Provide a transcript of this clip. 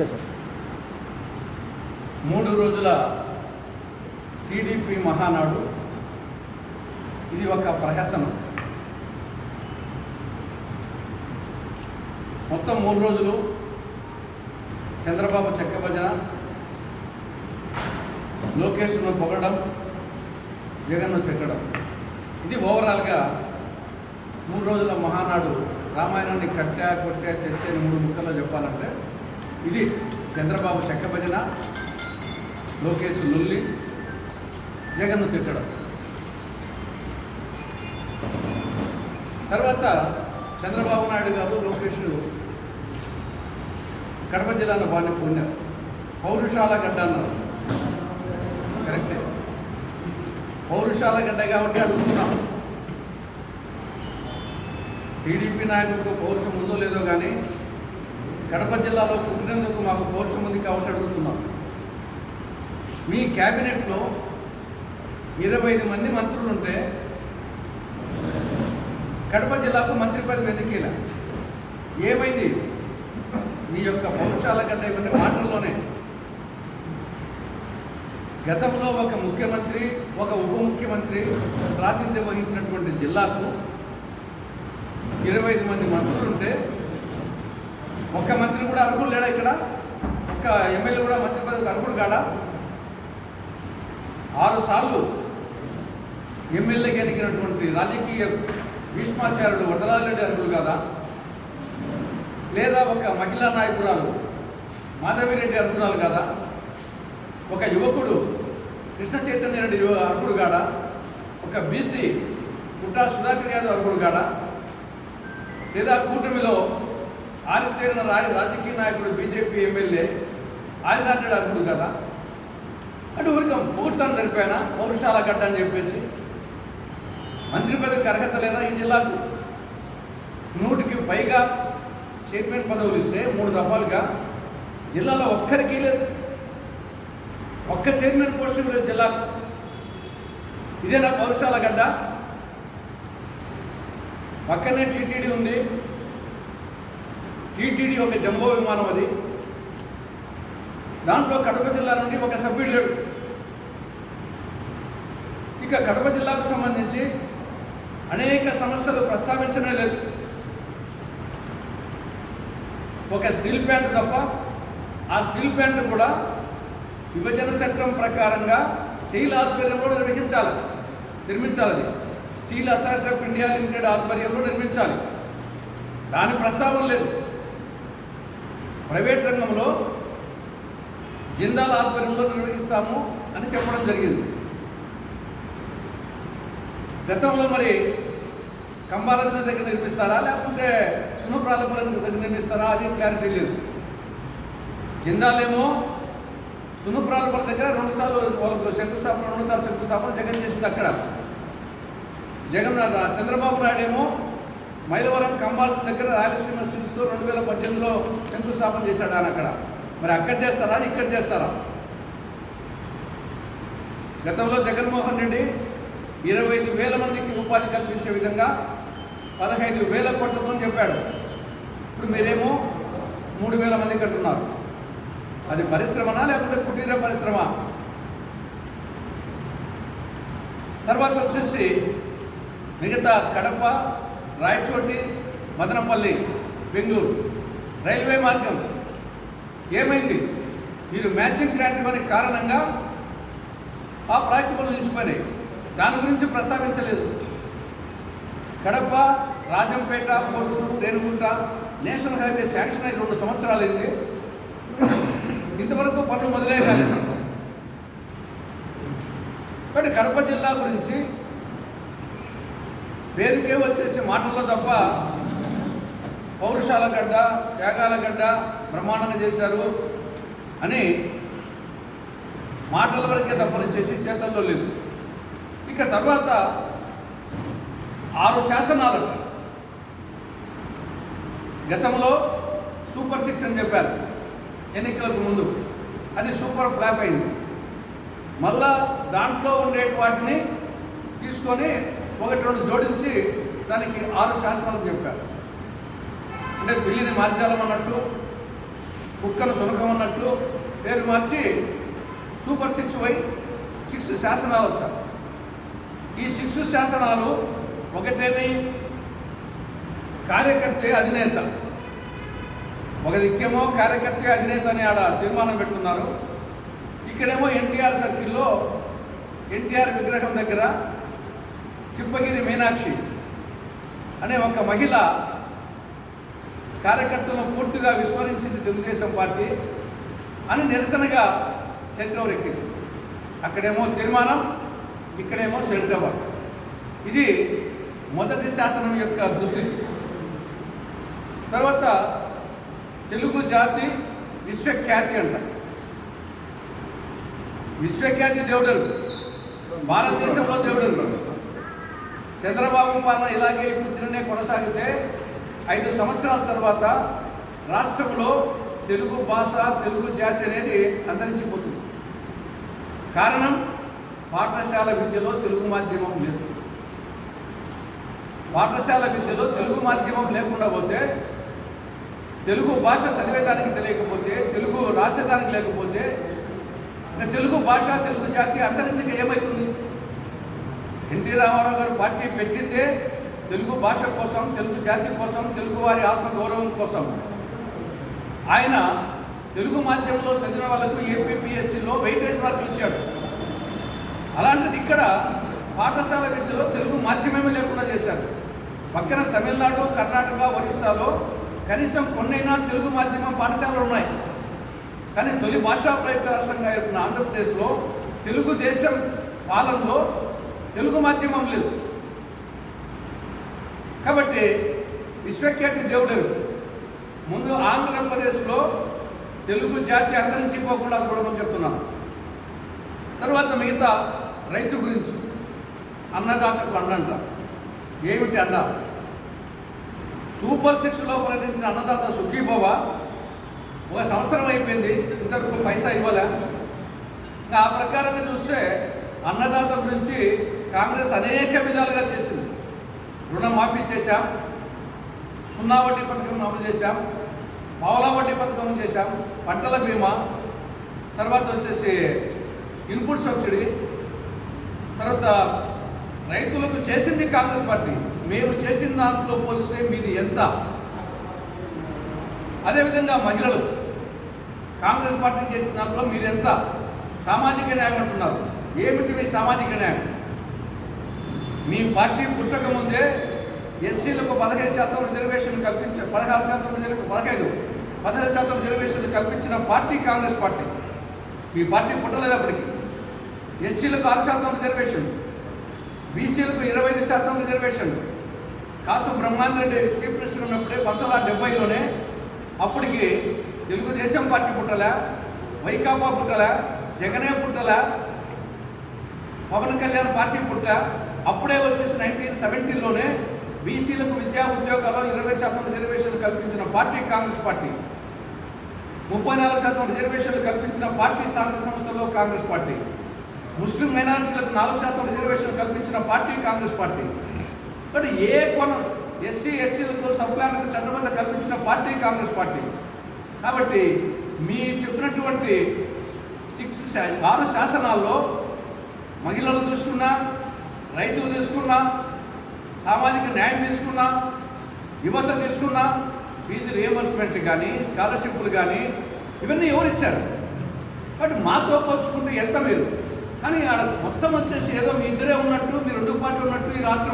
Okay sir. మూడు రోజుల TDP Mahanadu. ఇది ఒక ప్రహసనం. మొత్తం మూడు రోజులు చంద్రబాబు చెక్క భజన లోకేష్ను పొగడం జగన్ను తిట్టడం. ఇది ఓవరాల్గా మూడు రోజుల మహానాడు. రామాయణాన్ని కట్టా కొట్టా తెచ్చే మూడు ముక్కల్లో చెప్పాలంటే ఇది చంద్రబాబు చెక్క భజన లోకేష్ లుల్లి జగన్ను తిట్టడం. తర్వాత చంద్రబాబు నాయుడు గారు లోకేష్ కడప జిల్లాను బాగా పొందారు. పౌరుషాల గడ్డ అన్నారు. కరెక్టే. పౌరుషాల గడ్డ కాబట్టి అడుగుతున్నాం. టీడీపీ నాయకులకు పౌరుషం ఉందో లేదో కానీ కడప జిల్లాలో పుట్టినందుకు మాకు పౌరుషం ఉంది కాబట్టి అడుగుతున్నాం. మీ క్యాబినెట్లో ఇరవై ఐదు మంది మంత్రులు ఉంటే కడప జిల్లాకు మంత్రి పదవి ఎందుకేలా ఏమైంది? మీ యొక్క పౌరుషాల కంటే ఇవన్నీ మాటల్లోనే. గతంలో ఒక ముఖ్యమంత్రి ఒక ఉప ముఖ్యమంత్రి ప్రాతినిధ్యం వహించినటువంటి జిల్లాకు ఇరవై ఐదు మంది మంత్రులు ఉంటే ఒక్క మంత్రి కూడా అర్హులు లేడా ఇక్కడ? ఒక్క ఎమ్మెల్యే కూడా మంత్రి పదవికి అర్హుడు కాడా? ఆరు సార్లు ఎమ్మెల్యేగా ఎన్నికైనటువంటి రాజకీయ భీష్మాచార్యుడు వరదరాజరెడ్డి అర్హుడు కాదా? లేదా ఒక మహిళా నాయకురాలు మాధవిరెడ్డి అర్హురాలు కాదా? ఒక యువకుడు కృష్ణ చైతన్య రెడ్డి యువ అర్హుడు కాడా? ఒక బీసీ పుట్టా సుధాకర్ యాదవ్ అర్హుడు కాడా? లేదా కూటమిలో ఆయన రా రాజకీయ నాయకుడు బీజేపీ ఎమ్మెల్యే. ఆయన ఆదినాథుడు అనుకుడు కదా. అంటే ఊరిక ముహూర్తాన్ని సరిపోయినా పౌరుషాల గడ్డ అని చెప్పేసి. మంత్రి పదవికి అర్హత లేదా ఈ జిల్లాకు? నూటికి పైగా చైర్మన్ పదవులు ఇస్తే మూడు దఫాలుగా. జిల్లాలో ఒక్కరికి లేదు. ఒక్క చైర్మన్ పోస్టింగ్ లేదు జిల్లాకు. ఇదేనా పౌరుషాల గడ్డ పక్కనే టీటీడీ ఉంది. టీటీడీ ఒక జంబో విమానం అది. దాంట్లో కడప జిల్లా నుండి ఒక సభ్యుడు లేడు. ఇక కడప జిల్లాకు సంబంధించి అనేక సమస్యలు ప్రస్తావించనే లేదు. ఒక స్టీల్ ప్లాంట్ తప్ప ఆ స్టీల్ ప్లాంట్ కూడా విభజన చట్టం ప్రకారంగా స్టీల్ ఆధ్వర్యంలో నిర్వహించాలి నిర్మించాలి. అది steel authority of India limited ఆధ్వర్యంలో నిర్మించాలి. దాని ప్రస్తావన లేదు. ప్రైవేట్ రంగంలో జిందాల్ ఆధ్వర్యంలో నిర్వహిస్తాము అని చెప్పడం జరిగింది. గతంలో మరి కంబాలజీ దగ్గర నిర్మిస్తారా? లేకుంటే సునప్రాలపల్లి దగ్గర నిర్మిస్తారా? అది క్లారిటీ లేదు. జిందాలేమో సునప్రాలపల్లి దగ్గర రెండుసార్లు వాళ్ళకు శంకుస్థాపన రెండుసార్లు శంకుస్థాపన జగన్ చేసింది అక్కడ. జగన్ చంద్రబాబు నాయుడు ఏమో మైలవరం కంబాల దగ్గర రాయలసీమ స్టీల్స్తో రెండు వేల పద్దెనిమిదిలో శంకుస్థాపన చేశాడు ఆయన అక్కడ. మరి అక్కడ చేస్తారా? ఇక్కడ చేస్తారా? గతంలో జగన్మోహన్ రెడ్డి ఇరవై ఐదు వేల మందికి ఉపాధి కల్పించే విధంగా పదహైదు వేల కోట్లతో చెప్పాడు. ఇప్పుడు మీరేమో మూడు వేల మందికి అంటున్నారు అది పరిశ్రమనా లేకుంటే కుటీర పరిశ్రమ? తర్వాత వచ్చేసి మిగతా కడప రాయచోటి మదనపల్లి బెంగళూరు. రైల్వే మార్గం. ఏమైంది? మీరు మ్యాచింగ్ గ్రాంట్ ఇవ్వని కారణంగా ఆ ప్రాజెక్టులు నిలిచిపోయినాయి. దాని గురించి ప్రస్తావించలేదు. Kadapa Rajampet Koturu Renigunta national highway sanction అయి రెండు సంవత్సరాలు అయింది ఇంతవరకు పనులు మొదలే కాలేదు. కాబట్టి కడప జిల్లా గురించి వేరుకే వచ్చేసి మాటల్లో తప్ప పౌరుషాల గడ్డ త్యాగాల గడ్డ బ్రహ్మాండంగా చేశారు అని మాటల వరకే తప్పని చేసి చేతల్లో లేదు. ఇక తర్వాత ఆరు శాసనాలు. గతంలో సూపర్ సిక్స్ అని చెప్పారు ఎన్నికలకు ముందు. అది సూపర్ ఫ్లాప్ అయింది. మళ్ళా దాంట్లో ఉండే వాటిని తీసుకొని ఒకటి రెండు జోడించి దానికి ఆరు శాసనాలు చెప్పారు అంటే బిల్లుని మార్చాలన్నట్టు కుక్కను సునకం అన్నట్లు పేరు మార్చి సూపర్ సిక్స్ వై సిక్స్ శాసనాలు వచ్చారు ఈ సిక్స్ శాసనాలు ఒకటేమి? కార్యకర్త అధినేత. ఒక దిక్కేమో కార్యకర్తే అధినేత అని ఆడ తీర్మానం పెడుతున్నారు. ఇక్కడేమో ఎన్టీఆర్ సర్కిల్లో ఎన్టీఆర్ విగ్రహం దగ్గర చిప్పగిరి మీనాక్షి అనే ఒక మహిళ కార్యకర్తలను పూర్తిగా విస్మరించింది తెలుగుదేశం పార్టీ అని నిరసనగా సెల్ టవర్ ఎక్కింది. అక్కడేమో తీర్మానం ఇక్కడేమో సెల్ టవర్ ఇది మొదటి శాసనం యొక్క దుస్థితి. తర్వాత తెలుగు జాతి విశ్వఖ్యాతి అంట. విశ్వఖ్యాతి దేవుడు భారతదేశంలో దేవుడరు. చంద్రబాబు పాలన ఇలాగే ఇప్పుడు తిననే కొనసాగితే ఐదు సంవత్సరాల తర్వాత రాష్ట్రంలో తెలుగు భాష తెలుగు జాతి అనేది అంతరించిపోతుంది. కారణం పాఠశాల విద్యలో తెలుగు మాధ్యమం లేదు. పాఠశాల విద్యలో తెలుగు మాధ్యమం లేకుండా పోతే తెలుగు భాష చదివేదానికి తెలియకపోతే తెలుగు రాసేదానికి లేకపోతే ఇంకా తెలుగు భాష తెలుగు జాతి అంతరించక ఏమవుతుంది ఎన్టీ రామారావు గారు పార్టీ పెట్టిందే తెలుగు భాష కోసం తెలుగు జాతి కోసం తెలుగు వారి ఆత్మగౌరవం కోసం. ఆయన తెలుగు మాధ్యమంలో చదివిన వాళ్ళకు ఏపీపీఎస్సీలో వెయిటేజ్ మార్కులు ఇచ్చాడు. అలాంటిది ఇక్కడ పాఠశాల విద్యలో తెలుగు మాధ్యమమే లేకుండా చేశారు. పక్కన తమిళనాడు కర్ణాటక ఒరిస్సాలో కనీసం కొన్నైనా తెలుగు మాధ్యమం పాఠశాలలు ఉన్నాయి. కానీ తొలి భాషా ప్రయుక్త రాష్ట్రంగా ఏర్పడిన ఆంధ్రప్రదేశ్లో తెలుగుదేశం పాలనలో తెలుగు మాధ్యమం లేదు. కాబట్టి విశ్వఖ్యాతి దేవుడు ముందు ఆంధ్రప్రదేశ్లో తెలుగు జాతి అంతరించిపోకుండా చూడమని చెప్తున్నాను. తర్వాత మిగతా రైతు గురించి అన్నదాతకు అండంట. ఏమిటి అండ? సూపర్ సిక్స్లో ప్రకటించిన అన్నదాత సుఖీభవ ఒక సంవత్సరం అయిపోయింది ఇంతవరకు పైసా ఇవ్వలే. ఇంకా ఆ ప్రకారంగా చూస్తే అన్నదాత గురించి కాంగ్రెస్ అనేక విధాలుగా చేసింది. రుణమాఫీ చేశాం. సున్నా వడ్డీ పథకం అమలు చేశాం. పావులా వడ్డీ పథకం చేశాం. పంటల బీమా తర్వాత వచ్చేసి ఇన్పుట్ సబ్సిడీ తర్వాత రైతులకు చేసింది కాంగ్రెస్ పార్టీ. మేము చేసిన దాంట్లో పోలిస్తే మీది ఎంత? అదేవిధంగా మహిళలు కాంగ్రెస్ పార్టీ చేసిన దాంట్లో మీరు ఎంత సామాజిక న్యాయం అంటున్నారు. ఏమిటి మీ సామాజిక న్యాయం? మీ పార్టీ పుట్టక ముందే ఎస్సీలకు పదహైదు శాతం రిజర్వేషన్ కల్పించ పదహారు శాతం రిజర్వేషన్ పదహైదు పదహైదు శాతం రిజర్వేషన్ కల్పించిన పార్టీ కాంగ్రెస్ పార్టీ. మీ పార్టీ పుట్టలేదు అప్పటికి. ఎస్టీలకు ఆరు శాతం రిజర్వేషన్ బీసీలకు ఇరవై ఐదు శాతం reservation. Kasu Brahmanandareddy chief minister ఉన్నప్పుడే పంతొమ్మిది వందల డెబ్బైలోనే అప్పటికి తెలుగుదేశం పార్టీ పుట్టలే వైకాపా పుట్టలే జగనే పుట్టలే పవన్ కళ్యాణ్ పార్టీ పుట్ట అప్పుడే వచ్చేసి నైన్టీన్ సెవెంటీన్లోనే బీసీలకు విద్యా ఉద్యోగాల్లో ఇరవై శాతం రిజర్వేషన్లు కల్పించిన పార్టీ కాంగ్రెస్ పార్టీ. ముప్పై నాలుగు శాతం రిజర్వేషన్లు కల్పించిన పార్టీ స్థానిక సంస్థల్లో కాంగ్రెస్ పార్టీ. ముస్లిం మైనారిటీలకు నాలుగు శాతం రిజర్వేషన్లు కల్పించిన పార్టీ కాంగ్రెస్ పార్టీ. బట్ ఏ కొన ఎస్సీ ఎస్టీలకు సప్లాన్లకు చట్టబద్ధ కల్పించిన పార్టీ కాంగ్రెస్ పార్టీ. కాబట్టి మీ చెప్పినటువంటి సిక్స్ ఆరు శాసనాల్లో మహిళలు చూసుకున్నా రైతులు తీసుకున్నా సామాజిక న్యాయం తీసుకున్నా యువత తీసుకున్నా ఫీజు రియంబర్స్మెంట్ కానీ స్కాలర్షిప్లు కానీ ఇవన్నీ ఎవరు ఇచ్చారు? బట్ మాతో పోల్చుకుంటే ఎంత మీరు? కానీ ఆడ మొత్తం వచ్చేసి ఏదో మీ ఇద్దరే ఉన్నట్టు మీ రెండు పార్టీ ఉన్నట్టు ఈ రాష్ట్రం